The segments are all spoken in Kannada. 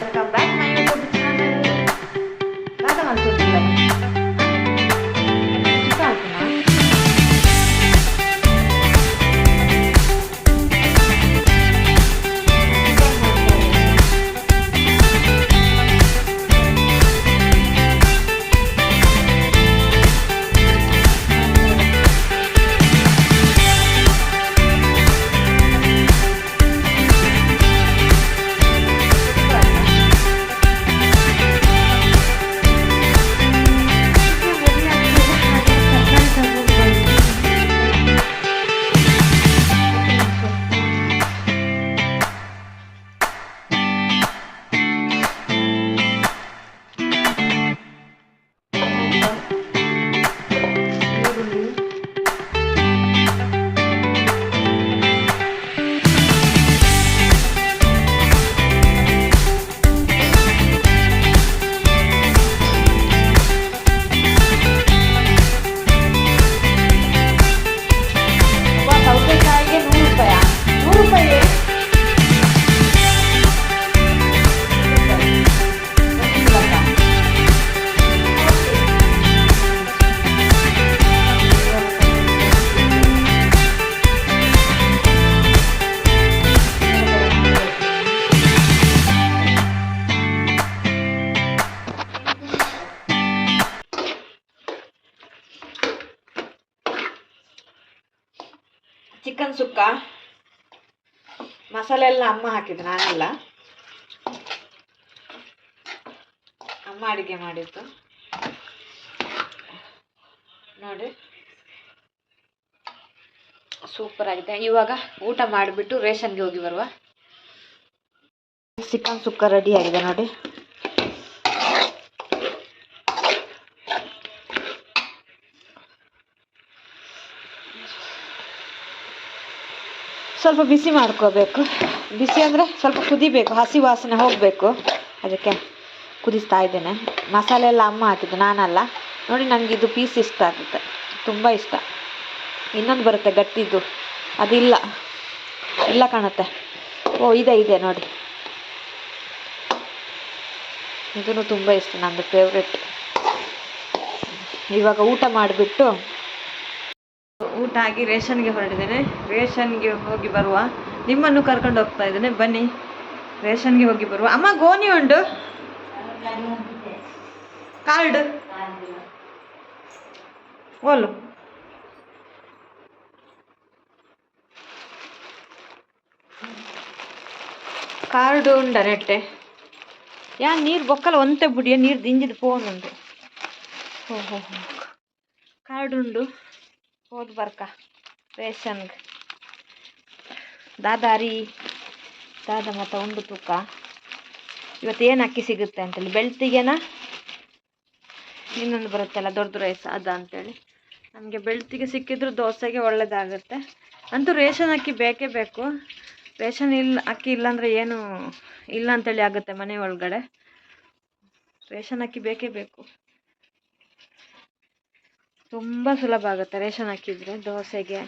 Come back. ಚಿಕನ್ ಸುಕ್ಕ, ಮಸಾಲೆ ಎಲ್ಲ ಅಮ್ಮ ಹಾಕಿದ್ದು ನಾನೆಲ್ಲ. ಅಮ್ಮ ಅಡಿಗೆ ಮಾಡಿದ್ದು. ನೋಡಿ. ಸೂಪರ್ ಆಗಿದೆ. ಇವಾಗ ಊಟ ಮಾಡಿಬಿಟ್ಟು ರೇಷನ್ಗೆ ಹೋಗಿ ಬರುವ. ಚಿಕನ್ ಸುಕ್ಕ ರೆಡಿ ಆಗಿದೆ ನೋಡಿ. ಸ್ವಲ್ಪ ಬಿಸಿ ಮಾಡ್ಕೋಬೇಕು. ಬಿಸಿ ಅಂದರೆ ಸ್ವಲ್ಪ ಕುದಿಬೇಕು, ಹಸಿ ವಾಸನೆ ಹೋಗಬೇಕು. ಅದಕ್ಕೆ ಕುದಿಸ್ತಾ ಇದ್ದೇನೆ. ಮಸಾಲೆ ಎಲ್ಲ ಅಮ್ಮ ಹಾಕಿದ್ದು, ನಾನಲ್ಲ. ನೋಡಿ ನನಗೆ ಇದು ಪೀಸ್ ಇಷ್ಟ ಆಗುತ್ತೆ. ತುಂಬ ಇಷ್ಟ. ಇನ್ನೊಂದು ಬರುತ್ತೆ ಗಟ್ಟಿದ್ದು. ಅದಿಲ್ಲ. ಇಲ್ಲ ಕಾಣುತ್ತೆ. ಓ, ಇದೆ ಇದೆ ನೋಡಿ. ಇದೂ ತುಂಬ ಇಷ್ಟ, ನಂದು ಫೇವ್ರೆಟ್ ಇವಾಗ ಊಟ ಮಾಡಿಬಿಟ್ಟು ಊಟ ಆಗಿ ರೇಷನ್ಗೆ ಹೊರಟಿದ್ದೇನೆ. ರೇಷನ್ಗೆ ಹೋಗಿ ಬರುವ. ನಿಮ್ಮನ್ನು ಕರ್ಕೊಂಡು ಹೋಗ್ತಾ ಇದ್ದೇನೆ. ಬನ್ನಿ. ರೇಷನ್ಗೆ ಹೋಗಿ ಬರುವ. ಅಮ್ಮ, ಗೋಣಿ ಉಂಡು ಕಾರ್ಡ್. ಓಲು. ಕಾರ್ಡು ಉಂಡ ನೆಟ್ಟೆ. ಯಾ, ನೀರು ಬೊಕ್ಕಲ ಒಂತೆ ಬುಡಿಯ, ನೀರು ದಿಂಜಿದ ಫೋನ್ ಉಂಡು ಹೋ. ಕಾರ್ಡ್ ಉಂಡು. ಹೋದ್ ಬರ್ಕ ರೇಷನ್ಗೆ ದಾದಾರಿ. ದಾದ ಮತ್ತು ಉಂಡು ತೂಕ. ಇವತ್ತು ಏನು ಅಕ್ಕಿ ಸಿಗುತ್ತೆ ಅಂತೇಳಿ. ಬೆಳ್ತಿಗೆನ? ಇನ್ನೊಂದು ಬರುತ್ತಲ್ಲ, ದೊಡ್ಡ ರೈಸ್ ಅದ ಅಂತೇಳಿ. ನಮಗೆ ಬೆಳ್ತಿಗೆ ಸಿಕ್ಕಿದ್ರು ದೋಸೆಗೆ ಒಳ್ಳೇದಾಗುತ್ತೆ. ಅಂತೂ ರೇಷನ್ ಅಕ್ಕಿ ಬೇಕೇ ಬೇಕು. ರೇಷನ್ ಇಲ್ಲ ಅಕ್ಕಿ ಇಲ್ಲಾಂದರೆ ಏನು ಇಲ್ಲ ಅಂತೇಳಿ ಆಗುತ್ತೆ ಮನೆ ಒಳಗಡೆ. ರೇಷನ್ ಅಕ್ಕಿ ಬೇಕೇ ಬೇಕು. ತುಂಬ ಸುಲಭ ಆಗುತ್ತೆ ರೇಷನ್ ಹಾಕಿದ್ರೆ ದೋಸೆಗೆ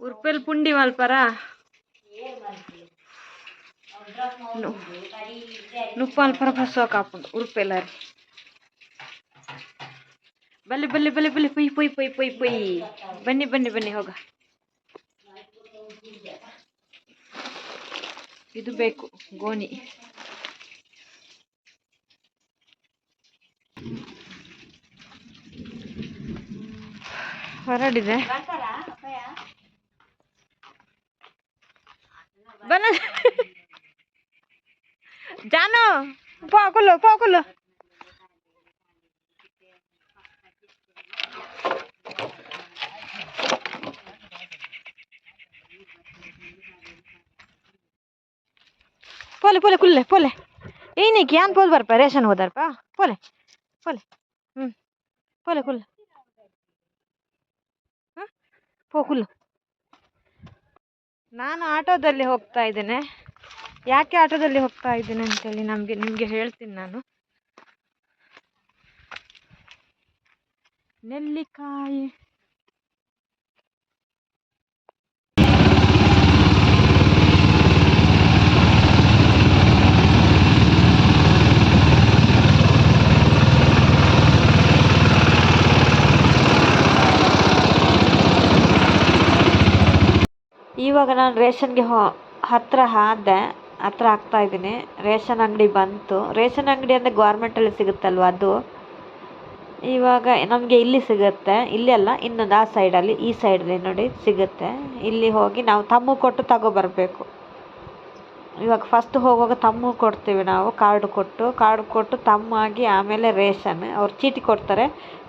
ಉರ್ಪೆಲ್ ಪುಂಡಿ ಮಲ್ಪರ ನುಪ್ಪ ಅಲ್ಪರ ಬಸ್ಸೋ ಕಾಪುಂಡು ಉರ್ಪೆಲ್ಲರಿ ಬಲ್ಲಿ ಬಲ್ಲಿ ಬಲ್ಲಿ ಬಲ್ಲಿ ಪೊಯ್ ಪೊಯ್ ಪೊಯ್ ಪೊಯ್ ಪೊಯ್ ಬನ್ನಿ ಬನ್ನಿ ಬನ್ನಿ ಹೋಗ ಇದು ಬೇಕು ಗೋಣಿ. ಹೊರಡಿದೆ. ಬನ್ನ ಜಾನು ಪಾಕುಲು ಪಾಕುಲು ಪೋಲೆ ಪೋಲೆ, ಕುಲ್ಲೆ, ಪೋಲೆ. ಏನಕ್ಕೆ ಯಾನ್ ಪೋಲ್ ಬರ್ಪ, ರೇಷನ್ ಹೋದಾರ್ಪ. ಪೋಲೆ ಪೋಲೆ. ಹ್ಞೂ ಪೋಲೆ, ಕುಲ್ಲೆ. ಹಾಂ? ಪೋ, ಕುಲ್ಲು. ನಾನು ಆಟೋದಲ್ಲಿ ಹೋಗ್ತಾ ಇದ್ದೇನೆ. ಯಾಕೆ ಆಟೋದಲ್ಲಿ ಹೋಗ್ತಾ ಇದ್ದೇನೆ ಅಂತೇಳಿ ನಮಗೆ, ನಿಮಗೆ ಹೇಳ್ತೀನಿ ನಾನು. ನೆಲ್ಲಿಕಾಯಿ. ಇವಾಗ ನಾನು ರೇಷನ್ಗೆ ಹೋ ಹತ್ತಿರ ಆದೆ, ಹತ್ರ ಆಗ್ತಾ ಇದ್ದೀನಿ. ರೇಷನ್ ಅಂಗಡಿ ಬಂತು. ರೇಷನ್ ಅಂಗಡಿ ಅಂದರೆ ಗೋರ್ಮೆಂಟಲ್ಲಿ ಸಿಗುತ್ತಲ್ವ ಅದು? ಇವಾಗ ನಮಗೆ ಇಲ್ಲಿ ಸಿಗುತ್ತೆ. ಇಲ್ಲಿ ಅಲ್ಲ, ಇನ್ನೊಂದು ಆ ಸೈಡಲ್ಲಿ ಈ ಸೈಡಲ್ಲಿ ನೋಡಿ ಸಿಗುತ್ತೆ. ಇಲ್ಲಿ ಹೋಗಿ ನಾವು ತಮ್ಮ ಕೊಟ್ಟು ತಗೊಬರಬೇಕು. ಇವಾಗ ಫಸ್ಟ್ ಹೋಗುವಾಗ ತಮ್ಮ ಕೊಡ್ತೀವಿ ನಾವು ಕಾರ್ಡ್ ಕೊಟ್ಟು ಕಾರ್ಡ್ ಕೊಟ್ಟು ತಮ್ಮಾಗಿ ಆಮೇಲೆ ರೇಷನ್. ಅವ್ರು ಚೀಟಿ ಕೊಡ್ತಾರೆ.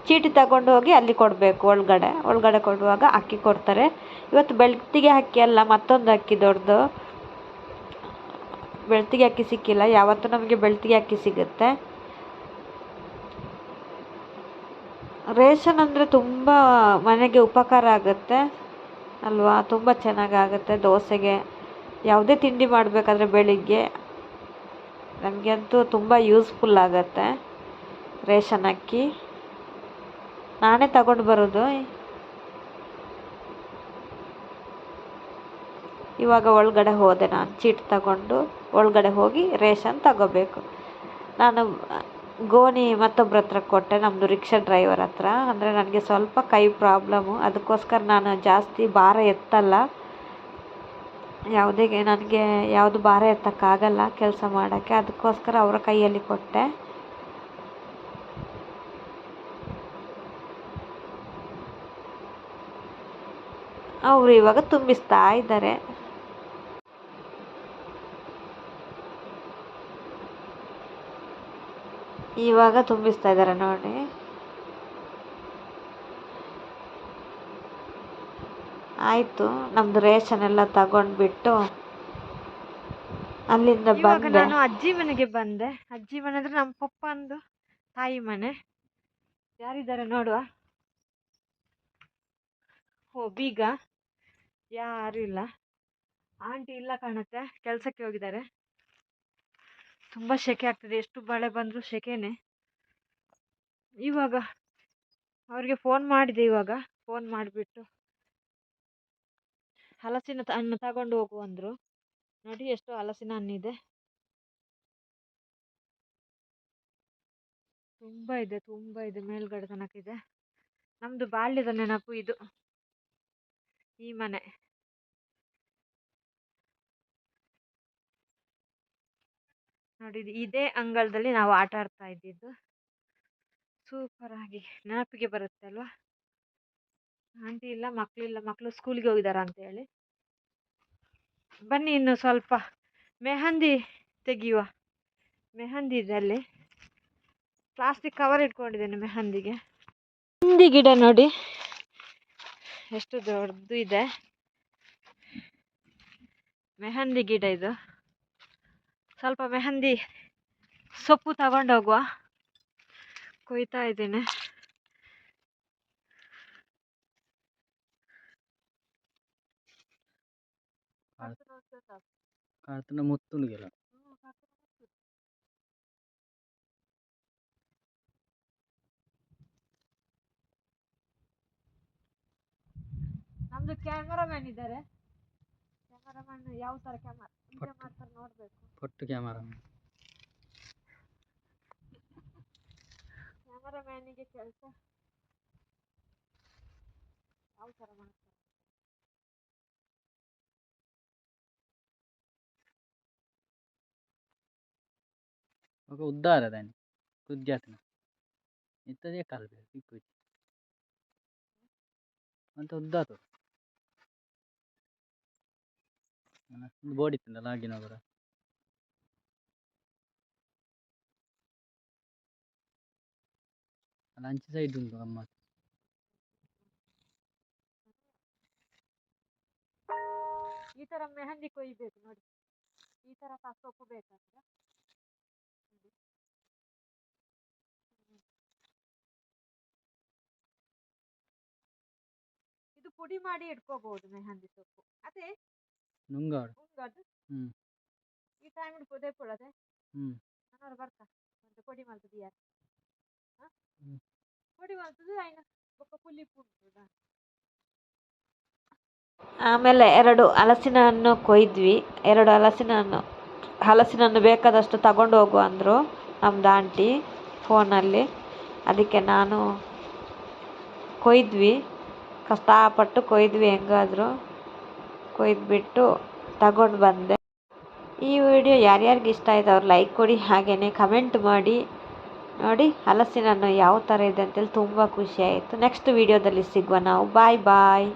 ಚೀಟಿ ತಗೊಂಡು ಹೋಗಿ ಅಲ್ಲಿ ಕೊಡಬೇಕು, ಒಳಗಡೆ. ಒಳಗಡೆ ಕೊಡುವಾಗ ಅಕ್ಕಿ ಕೊಡ್ತಾರೆ. ಇವತ್ತು ಬೆಳ್ತಿಗೆ ಅಕ್ಕಿ ಅಲ್ಲ, ಮತ್ತೊಂದು ಅಕ್ಕಿ ದೊಡ್ಡದು. ಬೆಳ್ತಿಗೆ ಅಕ್ಕಿ ಸಿಕ್ಕಿಲ್ಲ, ಯಾವತ್ತೂ ನಮಗೆ ಬೆಳ್ತಿಗೆ ಅಕ್ಕಿ ಸಿಗುತ್ತೆ. ರೇಷನ್ ಅಂದರೆ ತುಂಬ ಮನೆಗೆ ಉಪಕಾರ ಆಗುತ್ತೆ. ಅಲ್ವಾ? ತುಂಬ ಚೆನ್ನಾಗಾಗುತ್ತೆ ದೋಸೆಗೆ. ಯಾವುದೇ ತಿಂಡಿ ಮಾಡಬೇಕಾದ್ರೆ ಬೆಳಿಗ್ಗೆ ನಮಗಂತೂ ತುಂಬ ಯೂಸ್ಫುಲ್ ಆಗುತ್ತೆ. ರೇಷನ್ ಅಕ್ಕಿ. ನಾನೇ ತಗೊಂಡು ಬರೋದು. ಇವಾಗ ಒಳಗಡೆ ಹೋದೆ ನಾನು. ಚೀಟ್ ತಗೊಂಡು ಒಳಗಡೆ ಹೋಗಿ ರೇಷನ್ ತಗೋಬೇಕು. ನಾನು ಗೋಣಿ ಮತ್ತೊಬ್ಬರ ಹತ್ರ ಕೊಟ್ಟೆ ನಮ್ಮದು ರಿಕ್ಷಾ ಡ್ರೈವರ್ ಹತ್ರ. ಅಂದರೆ ನನಗೆ ಸ್ವಲ್ಪ ಕೈ ಪ್ರಾಬ್ಲಮ್ಮು ಅದಕ್ಕೋಸ್ಕರ ನಾನು ಜಾಸ್ತಿ ಭಾರ ಎತ್ತಲ್ಲ. ಯಾವುದೇ ನನಗೆ ಯಾವುದು ಭಾರ ಎತ್ತಕ್ಕಾಗಲ್ಲ ಕೆಲಸ ಮಾಡೋಕ್ಕೆ. ಅದಕ್ಕೋಸ್ಕರ ಅವರ ಕೈಯಲ್ಲಿ ಕೊಟ್ಟೆ. ಅವರು ಇವಾಗ ತುಂಬಿಸ್ತಾ ಇದ್ದಾರೆ. ಇವಾಗ ತುಂಬಿಸ್ತಾ ಇದ್ದಾರೆ ನೋಡಿ. ಆಯಿತು ನಮ್ಮದು ರೇಷನ್ ಎಲ್ಲ ತಗೊಂಡ್ಬಿಟ್ಟು ಅಲ್ಲಿಂದ ಬಂದೆ. ನಾನು ಅಜ್ಜಿ ಮನೆಗೆ ಬಂದೆ. ಅಜ್ಜಿ ಮನೆ ಅಂದ್ರೆ ನಮ್ಮ ಪಪ್ಪಂದು ತಾಯಿ ಮನೆ. ಯಾರಿದ್ದಾರೆ ನೋಡುವ? ಓ ಬೀಗ. ಯಾರು ಇಲ್ಲ. ಆಂಟಿ ಇಲ್ಲ ಕಾಣುತ್ತೆ. ಕೆಲಸಕ್ಕೆ ಹೋಗಿದ್ದಾರೆ. ತುಂಬ ಸೆಕೆ ಆಗ್ತದೆ. ಎಷ್ಟು ಮಳೆ ಬಂದರೂ ಸೆಕೆನೇ ಇವಾಗ ಅವ್ರಿಗೆ ಫೋನ್ ಮಾಡಿದೆ ಇವಾಗ. ಫೋನ್ ಮಾಡಿಬಿಟ್ಟು. ಹಲಸಿನ ಹಣ್ಣು ತಗೊಂಡು ಹೋಗು ಅಂದರು. ನೋಡಿ ಎಷ್ಟು ಹಲಸಿನ ಹಣ್ಣಿದೆ. ತುಂಬ ಇದೆ ತುಂಬ ಇದೆ, ಮೇಲ್ಗಡೆ ತನಕ ಇದೆ. ನಮ್ಮದು ಬಾಲ್ಯದ ನೆನಪು ಇದು. ಈ ಮನೆ. ನೋಡಿ ಇದು ಅಂಗಳದಲ್ಲಿ ನಾವು ಆಟ ಆಡ್ತಾ ಇದ್ದಿದ್ದು. ಸೂಪರ್ ಆಗಿ ನೆನಪಿಗೆ ಬರುತ್ತೆ ಅಲ್ವಾ ಆಂಟಿ ಇಲ್ಲ ಮಕ್ಕಳಿಲ್ಲ ಮಕ್ಕಳು ಸ್ಕೂಲಿಗೆ ಹೋಗಿದ್ದಾರೆ ಅಂತ ಹೇಳಿ ಬನ್ನಿ ಇನ್ನು ಸ್ವಲ್ಪ ಮೆಹಂದಿ ತೆಗೆಯುವ. ಮೆಹಂದಿ ಇದೆ ಅಲ್ಲಿ. ಪ್ಲಾಸ್ಟಿಕ್ ಕವರ್ ಇಟ್ಕೊಂಡಿದ್ದೇನೆ ಮೆಹಂದಿಗೆ. ಮೆಹಂದಿ ಗಿಡ ನೋಡಿ. ಎಷ್ಟು ದೊಡ್ಡದು ಇದೆ. ಮೆಹಂದಿ ಗಿಡ ಇದು. ಸ್ವಲ್ಪ ಮೆಹಂದಿ ಸೊಪ್ಪು ತಗೊಂಡು ಹೋಗುವ ಕೊಯ್ತಾ ಇದ್ದೇನೆ. ಕಾರ್ತನ ಮುತ್ತುಂಡು गेला ನಮ್ದು ಕ್ಯಾಮರಾಮ್ಯಾನ್ ಇದ್ದಾರೆ. ಕ್ಯಾಮರಾಮ್ಯಾನ್ ಯಾವ ತರ ಕ್ಯಾಮರಾ ವಿಡಿಯೋ ಮಾಡ್ತಾರೆ ನೋಡ್ಬೇಕು. ಪೊಟ್ಟು ಕ್ಯಾಮರಾಮ್ಯಾನಿಗೆ ಕೆಲಸ. ಯಾವ ತರ ಮಾಡ್ತಾರೆ? ఒక ఉద్దార దాన్ని కుద్యాతన ఇంతదే కాదు ఎక్కువ ಅಂತ ಉದ್ದಾತು ಒಂದು ಬೋರ್ಡ್ ಇತ್ತಲ್ಲ ಆಗಿನವರ ಅಲ್ಲ ಅಂಚೆ ಸೈಡ್ ಉಂಟು ಗಮ್ಮತ್ತು ಈ ತರ ಮೆಹಂದಿ ಕೊಯ್ಬೇಕು ನೋಡಿ ಈ ತರ ಸ- ಸೊಪ್ಪು ಬೇಕಂದ್ರೆ ಪುಡಿ ಮಾಡಿ ಇಟ್ಕೋಬಹುದು ಮೆಹಂದಿ ಸೊಪ್ಪು. ಅದೇ ನುಂಗಾಡು ಉಂಗದು ಹ್ಮ್. ಈ ಟೈಮ್ ಪುದೆ ಪುಳದೆ ಹ್ಮ್. ಅನ್ನೋರು ಬರ್ತಾ. ಒಂದು ಪುಡಿ ಮಲ್ತದ ಯಾರು? ಹ್ಮ್. ಪುಡಿ ಮಲ್ತದ ಆಯ್ನ? ಬೊಕ್ಕ ಪುಲ್ಲಿ ಪುಡ್ತದ ಆಮೇಲೆ ಎರಡು ಹಲಸಿನ ಹಣ್ಣು ಕೊಯ್ದ್ವಿ. ಎರಡು ಹಲಸಿನ ಹಣ್ಣು ಹಲಸಿನ ಹಣ್ಣು ಬೇಕಾದಷ್ಟು ತಗೊಂಡು ಹೋಗು ಅಂದರು ನಮ್ದು ಆಂಟಿ ಫೋನಲ್ಲಿ. ಅದಕ್ಕೆ ನಾನು ಕೊಯ್ದ್ವಿ. ಕಷ್ಟಪಟ್ಟು ಕೊಯ್ದ್ವಿ ಹೆಂಗಾದ್ರು. ಕೊಯ್ದುಬಿಟ್ಟು ತಗೊಂಡು ಬಂದೆ. ಈ ವಿಡಿಯೋ ಯಾರ್ಯಾರಿಗೆ ಇಷ್ಟ ಆಯಿತು ಅವ್ರು ಲೈಕ್ ಕೊಡಿ ಹಾಗೆಯೇ ಕಮೆಂಟ್ ಮಾಡಿ. ನೋಡಿ ಹಲಸಿನ ಹಣ್ಣು ಯಾವ ಥರ ಇದೆ ಅಂತೇಳಿ ತುಂಬ ಖುಷಿ ಆಯಿತು. ನೆಕ್ಸ್ಟ್ ವಿಡಿಯೋದಲ್ಲಿ ಸಿಗುವ ನಾವು. ಬಾಯ್ ಬಾಯ್